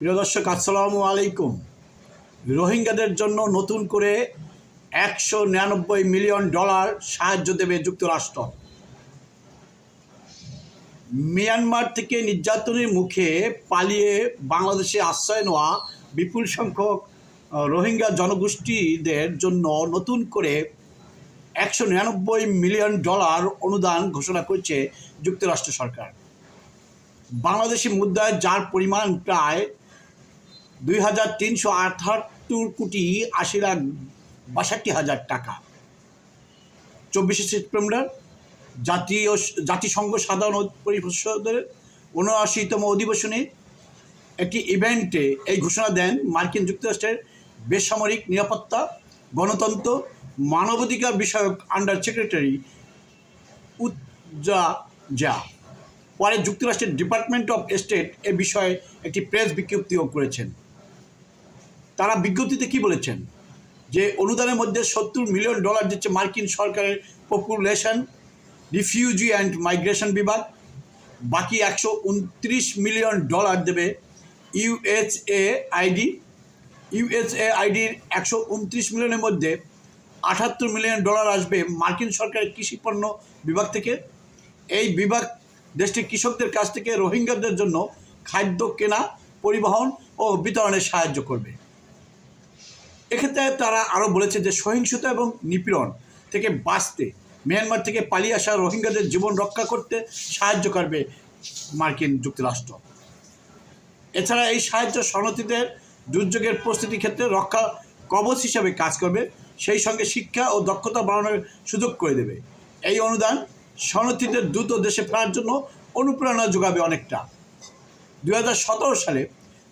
প্রিয় দর্শক, আসসালামু আলাইকুম। রোহিঙ্গাদের জন্য নতুন করে একশো নিরানব্বই মিলিয়ন ডলার সাহায্য দেবে যুক্তরাষ্ট্র। মিয়ানমার থেকে নির্যাতনের মুখে পালিয়ে বাংলাদেশে আশ্রয় নেওয়া বিপুল সংখ্যক রোহিঙ্গা জনগোষ্ঠীদের জন্য নতুন করে একশো নিরানব্বই মিলিয়ন ডলার অনুদান ঘোষণা করেছে যুক্তরাষ্ট্র সরকার। বাংলাদেশি মুদ্রায় যার পরিমাণ প্রায় দুই হাজার তিনশো আটাত্তর কোটি আশি লাখ বাষট্টি হাজার টাকা। চব্বিশে সেপ্টেম্বর জাতীয় জাতিসংঘ সাধারণ পরিষদের উনআশিতম অধিবেশনে একটি ইভেন্টে এই ঘোষণা দেন মার্কিন যুক্তরাষ্ট্রের বেসামরিক নিরাপত্তা, গণতন্ত্র, মানবাধিকার বিষয়ক আন্ডার সেক্রেটারি উজ্জা জা। পরে যুক্তরাষ্ট্রের ডিপার্টমেন্ট অফ স্টেট এ বিষয়ে একটি প্রেস বিজ্ঞপ্তিও করেছেন। তারা বিজ্ঞপ্তিতে কি বলেছেন? যে অনুদানের মধ্যে সত্তর মিলিয়ন ডলার দিচ্ছে মার্কিন সরকারের পপুলেশন, রিফিউজি অ্যান্ড মাইগ্রেশন বিভাগ, বাকি একশো উনত্রিশ মিলিয়ন ডলার দেবে ইউএসএ আইডি ইউএসএ আইডির একশো উনত্রিশ মিলিয়নের মধ্যে আটাত্তর মিলিয়ন ডলার আসবে মার্কিন সরকারের কৃষি পণ্য বিভাগ থেকে। এই বিভাগ দেশটির কৃষকদের কাছ থেকে রোহিঙ্গাদের জন্য খাদ্য কেনা, পরিবহন ও বিতরণে সাহায্য করবে। এক্ষেত্রে তারা আরও বলেছে যে সহিংসতা এবং নিপীড়ন থেকে বাঁচতে, মিয়ানমার থেকে পালিয়ে আসা রোহিঙ্গাদের জীবন রক্ষা করতে সাহায্য করবে মার্কিন যুক্তরাষ্ট্র। এছাড়া এই সাহায্য শরণার্থীদের দুর্যোগের প্রস্তুতি ক্ষেত্রে রক্ষা কবচ হিসাবে কাজ করবে, সেই সঙ্গে শিক্ষা ও দক্ষতা বাড়ানোর সুযোগ করে দেবে। এই অনুদান শরণার্থীদের দ্রুত দেশে ফেরার জন্য অনুপ্রেরণা যোগাবে অনেকটা। দু হাজার সতেরো সালে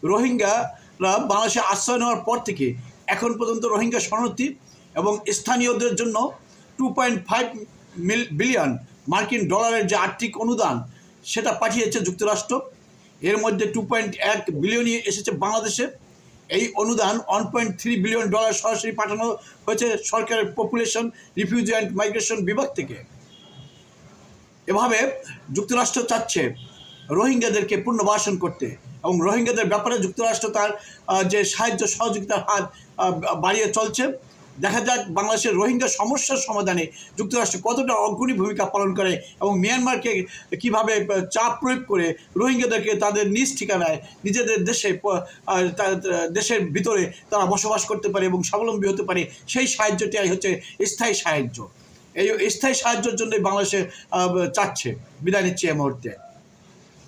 রোহিঙ্গারা বাংলাদেশে আশ্রয় নেওয়ার পর থেকে এখন পর্যন্ত রোহিঙ্গা শরণার্থী এবং স্থানীয়দের জন্য টু পয়েন্ট ফাইভ বিলিয়ন মার্কিন ডলারের যে আর্থিক অনুদান, সেটা পাঠিয়েছে যুক্তরাষ্ট্র। এর মধ্যে টু পয়েন্ট এক বিলিয়নই এসেছে বাংলাদেশে। এই অনুদান one point three billion dollar সরাসরি পাঠানো হয়েছে সরকারের পপুলেশন রিফিউজি অ্যান্ড মাইগ্রেশন বিভাগ থেকে। এভাবে যুক্তরাষ্ট্র চাচ্ছে রোহিঙ্গাদেরকে পুনর্বাসন করতে এবং রোহিঙ্গাদের ব্যাপারে যুক্তরাষ্ট্র তার যে সাহায্য সহযোগিতার হাত বাড়িয়ে চলছে। দেখা যাক বাংলাদেশের রোহিঙ্গা সমস্যার সমাধানে যুক্তরাষ্ট্র কতটা অগ্রণী ভূমিকা পালন করে এবং মিয়ানমারকে কীভাবে চাপ প্রয়োগ করে রোহিঙ্গাদেরকে তাদের নিজ ঠিকানায় নিজেদের দেশে দেশের ভিতরে তারা বসবাস করতে পারে এবং স্বাবলম্বী হতে পারে, সেই সাহায্যটাই হচ্ছে স্থায়ী সাহায্য। এই স্থায়ী সাহায্যের জন্যই বাংলাদেশে চাচ্ছে। বিদায় নিচ্ছে এই মুহূর্তে।